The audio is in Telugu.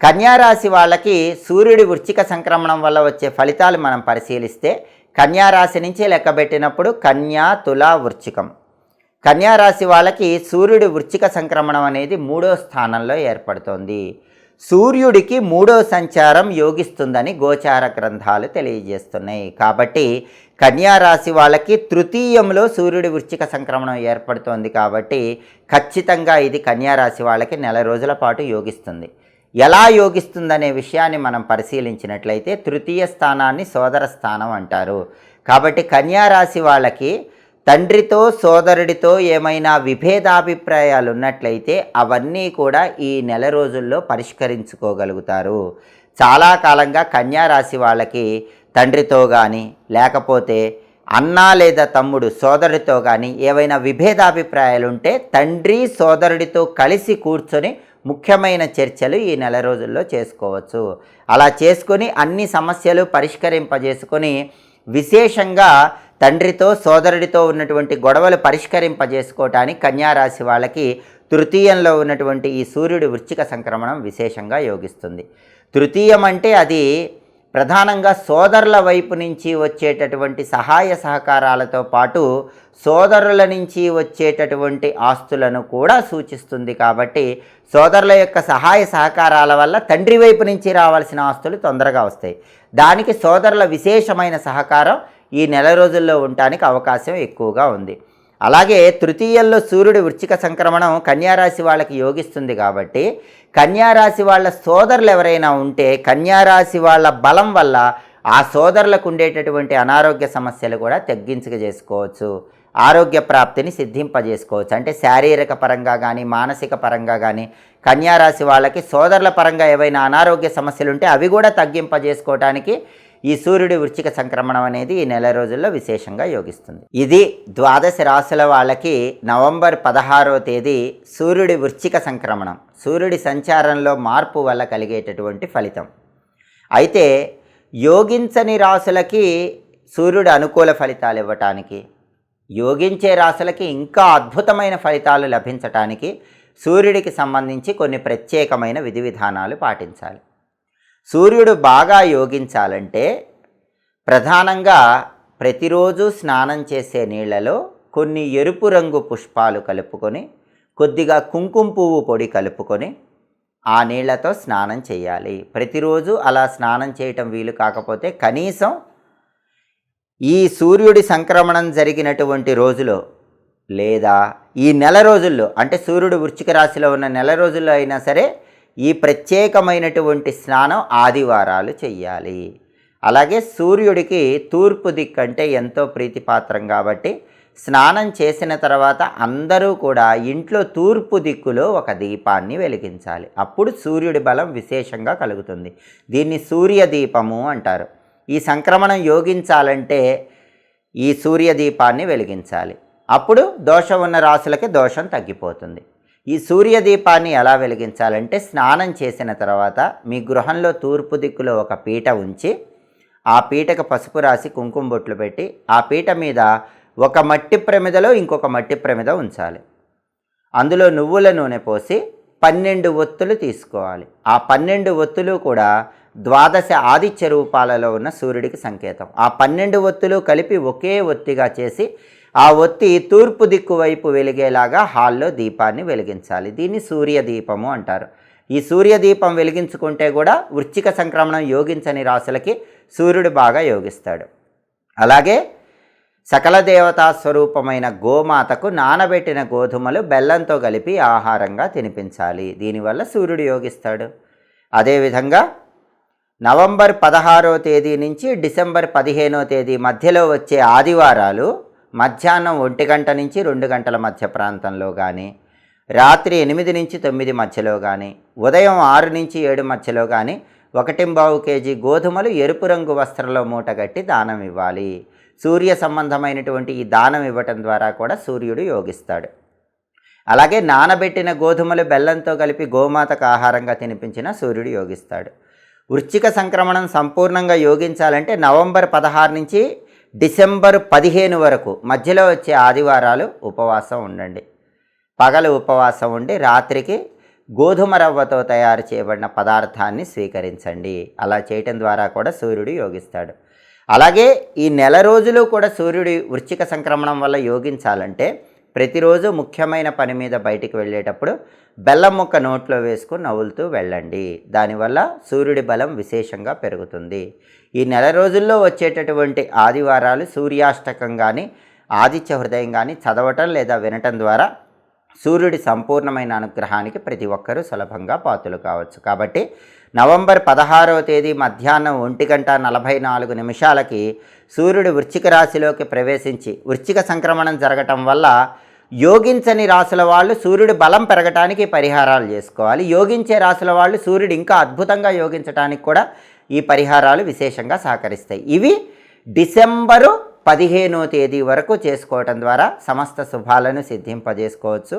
కన్యారాశి వాళ్ళకి సూర్యుడి వృచ్చిక సంక్రమణం వల్ల వచ్చే ఫలితాలు మనం పరిశీలిస్తే కన్యారాశి నుంచి లెక్కబెట్టినప్పుడు కన్యా తుల వృచ్చికం కన్యారాశి వాళ్ళకి సూర్యుడి వృచ్చిక సంక్రమణం అనేది మూడో స్థానంలో ఏర్పడుతోంది. సూర్యుడికి మూడో సంచారం యోగిస్తుందని గోచార గ్రంథాలు తెలియజేస్తున్నాయి. కాబట్టి కన్యారాశి వాళ్ళకి తృతీయంలో సూర్యుడి వృచ్చిక సంక్రమణం ఏర్పడుతోంది కాబట్టి ఖచ్చితంగా ఇది కన్యారాశి వాళ్ళకి నెల రోజుల పాటు యోగిస్తుంది. ఎలా యోగిస్తుందనే విషయాన్ని మనం పరిశీలించినట్లయితే తృతీయ స్థానాన్ని సోదర స్థానం అంటారు. కాబట్టి కన్యారాశి వాళ్ళకి తండ్రితో సోదరుడితో ఏమైనా విభేదాభిప్రాయాలు ఉన్నట్లయితే అవన్నీ కూడా ఈ నెల రోజుల్లో పరిష్కరించుకోగలుగుతారు. చాలా కాలంగా కన్యారాశి వాళ్ళకి తండ్రితో కానీ లేకపోతే అన్న లేదా తమ్ముడు సోదరుడితో కానీ ఏవైనా విభేదాభిప్రాయాలు ఉంటే తండ్రి సోదరుడితో కలిసి కూర్చొని ముఖ్యమైన చర్చలు ఈ నెల రోజుల్లో చేసుకోవచ్చు. అలా చేసుకొని అన్ని సమస్యలు పరిష్కరింపజేసుకొని విశేషంగా తండ్రితో సోదరుడితో ఉన్నటువంటి గొడవలు పరిష్కరింపజేసుకోవటానికి కన్యారాశి వాళ్ళకి తృతీయంలో ఉన్నటువంటి ఈ సూర్యుడి వృచ్చిక సంక్రమణం విశేషంగా యోగిస్తుంది. తృతీయం అంటే అది ప్రధానంగా సోదరుల వైపు నుంచి వచ్చేటటువంటి సహాయ సహకారాలతో పాటు సోదరుల నుంచి వచ్చేటటువంటి ఆస్తులను కూడా సూచిస్తుంది కాబట్టి సోదరుల యొక్క సహాయ సహకారాల వల్ల తండ్రి వైపు నుంచి రావాల్సిన ఆస్తులు తొందరగా వస్తాయి. దానికి సోదరుల విశేషమైన సహకారం ఈ నెల రోజుల్లో ఉండటానికి అవకాశం ఎక్కువగా ఉంది. అలాగే తృతీయంలో సూర్యుడి వృచ్చిక సంక్రమణం కన్యారాశి వాళ్ళకి యోగిస్తుంది కాబట్టి కన్యారాశి వాళ్ళ సోదరులు ఎవరైనా ఉంటే కన్యారాశి వాళ్ళ బలం వల్ల ఆ సోదరులకు ఉండేటటువంటి అనారోగ్య సమస్యలు కూడా తగ్గించుక చేసుకోవచ్చు. ఆరోగ్య ప్రాప్తిని సిద్ధింపజేసుకోవచ్చు. అంటే శారీరక పరంగా కానీ మానసిక పరంగా కానీ కన్యారాశి వాళ్ళకి సోదరుల పరంగా ఏవైనా అనారోగ్య సమస్యలు ఉంటే అవి కూడా తగ్గింపజేసుకోవటానికి ఈ సూర్యుడి వృచ్చిక సంక్రమణం అనేది ఈ నెల రోజుల్లో విశేషంగా యోగిస్తుంది. ఇది ద్వాదశ రాశుల వాళ్ళకి నవంబర్ పదహారో తేదీ సూర్యుడి వృచ్చిక సంక్రమణం. సూర్యుడి సంచారంలో మార్పు వల్ల కలిగేటటువంటి ఫలితం. అయితే యోగించని రాశులకి సూర్యుడు అనుకూల ఫలితాలు ఇవ్వటానికి యోగించే రాశులకి ఇంకా అద్భుతమైన ఫలితాలు లభించటానికి సూర్యుడికి సంబంధించి కొన్ని ప్రత్యేకమైన విధి విధానాలు పాటించాలి. సూర్యుడు బాగా యోగించాలంటే ప్రధానంగా ప్రతిరోజు స్నానం చేసే నీళ్ళలో కొన్ని ఎరుపు రంగు పుష్పాలు కలుపుకొని కొద్దిగా కుంకుమ పువ్వు పొడి కలుపుకొని ఆ నీళ్ళతో స్నానం చేయాలి. ప్రతిరోజు అలా స్నానం చేయటం వీలు కాకపోతే కనీసం ఈ సూర్యుడి సంక్రమణం జరిగినటువంటి రోజులో లేదా ఈ నెల రోజుల్లో అంటే సూర్యుడు వృశ్చిక రాశిలో ఉన్న నెల రోజుల్లో అయినా సరే ఈ ప్రత్యేకమైనటువంటి స్నానం ఆదివారాలు చెయ్యాలి. అలాగే సూర్యుడికి తూర్పు దిక్కు అంటే ఎంతో ప్రీతిపాత్రం కాబట్టి స్నానం చేసిన తర్వాత అందరూ కూడా ఇంట్లో తూర్పు దిక్కులో ఒక దీపాన్ని వెలిగించాలి. అప్పుడు సూర్యుడి బలం విశేషంగా కలుగుతుంది. దీన్ని సూర్య దీపము అంటారు. ఈ సంక్రమణం యోగించాలంటే ఈ సూర్య దీపాన్ని వెలిగించాలి. అప్పుడు దోషం ఉన్న రాశులకి దోషం తగ్గిపోతుంది. ఈ సూర్యదీపాన్ని ఎలా వెలిగించాలంటే స్నానం చేసిన తర్వాత మీ గృహంలో తూర్పు దిక్కులో ఒక పీట ఉంచి ఆ పీటకు పసుపు రాసి కుంకుమ బొట్లు పెట్టి ఆ పీట మీద ఒక మట్టి ప్రమిదలో ఇంకొక మట్టి ప్రమిద ఉంచాలి. అందులో నువ్వుల నూనె పోసి పన్నెండు ఒత్తులు తీసుకోవాలి. ఆ పన్నెండు ఒత్తులు కూడా ద్వాదశ ఆదిత్య రూపాలలో ఉన్న సూర్యుడికి సంకేతం. ఆ పన్నెండు ఒత్తులు కలిపి ఒకే ఒత్తిగా చేసి ఆ ఒత్తి తూర్పు దిక్కు వైపు వెలిగేలాగా హాల్లో దీపాన్ని వెలిగించాలి. దీన్ని సూర్యదీపము అంటారు. ఈ సూర్యదీపం వెలిగించుకుంటే కూడా వృచ్చిక సంక్రమణం యోగించని రాశులకి సూర్యుడు బాగా యోగిస్తాడు. అలాగే సకల దేవతా స్వరూపమైన గోమాతకు నానబెట్టిన గోధుమలు బెల్లంతో కలిపి ఆహారంగా తినిపించాలి. దీనివల్ల సూర్యుడు యోగిస్తాడు. అదేవిధంగా నవంబర్ పదహారో తేదీ నుంచి డిసెంబర్ పదిహేనో తేదీ మధ్యలో వచ్చే ఆదివారాలు మధ్యాహ్నం ఒంటి గంట నుంచి రెండు గంటల మధ్య ప్రాంతంలో కానీ రాత్రి ఎనిమిది నుంచి తొమ్మిది మధ్యలో కానీ ఉదయం ఆరు నుంచి ఏడు మధ్యలో కానీ ఒకటింబావు కేజీ గోధుమలు ఎరుపు రంగు వస్త్రంలో మూటగట్టి దానం ఇవ్వాలి. సూర్య సంబంధమైనటువంటి ఈ దానం ఇవ్వటం ద్వారా కూడా సూర్యుడు యోగిస్తాడు. అలాగే నానబెట్టిన గోధుమలు బెల్లంతో కలిపి గోమాతకు ఆహారంగా తినిపించిన సూర్యుడు యోగిస్తాడు. వృశ్చిక సంక్రమణం సంపూర్ణంగా యోగించాలంటే నవంబర్ పదహారు నుంచి డిసెంబర్ పదిహేను వరకు మధ్యలో వచ్చే ఆదివారాలు ఉపవాసం ఉండండి. పగలు ఉపవాసం ఉండి రాత్రికి గోధుమ రవ్వతో తయారు చేయబడిన పదార్థాన్ని స్వీకరించండి. అలా చేయటం ద్వారా కూడా సూర్యుడు యోగిస్తాడు. అలాగే ఈ నెల రోజులు కూడా సూర్యుడి వృచ్చిక సంక్రమణం వల్ల యోగించాలంటే ప్రతిరోజు ముఖ్యమైన పని మీద బయటికి వెళ్ళేటప్పుడు బెల్లం ముక్క నోట్లో వేసుకుని నవ్వులుతూ వెళ్ళండి. దానివల్ల సూర్యుడి బలం విశేషంగా పెరుగుతుంది. ఈ నెల రోజుల్లో వచ్చేటటువంటి ఆదివారాలు సూర్యాష్టకం కానీ ఆదిత్య హృదయం కానీ చదవటం లేదా వినటం ద్వారా సూర్యుడి సంపూర్ణమైన అనుగ్రహానికి ప్రతి ఒక్కరూ సులభంగా పాతులు కావచ్చు. కాబట్టి నవంబర్ పదహారవ తేదీ మధ్యాహ్నం ఒంటి గంట నలభై నాలుగు నిమిషాలకి సూర్యుడు వృశ్చిక రాశిలోకి ప్రవేశించి వృశ్చిక సంక్రమణం జరగటం వల్ల యోగించని రాసుల వాళ్ళు సూర్యుడి బలం పెరగటానికి పరిహారాలు చేసుకోవాలి. యోగించే రాసుల వాళ్ళు సూర్యుడు ఇంకా అద్భుతంగా యోగించడానికి కూడా ఈ పరిహారాలు విశేషంగా సహకరిస్తాయి. ఇవి డిసెంబరు పదిహేనో తేదీ వరకు చేసుకోవటం ద్వారా సమస్త శుభాలను సిద్ధింపజేసుకోవచ్చు.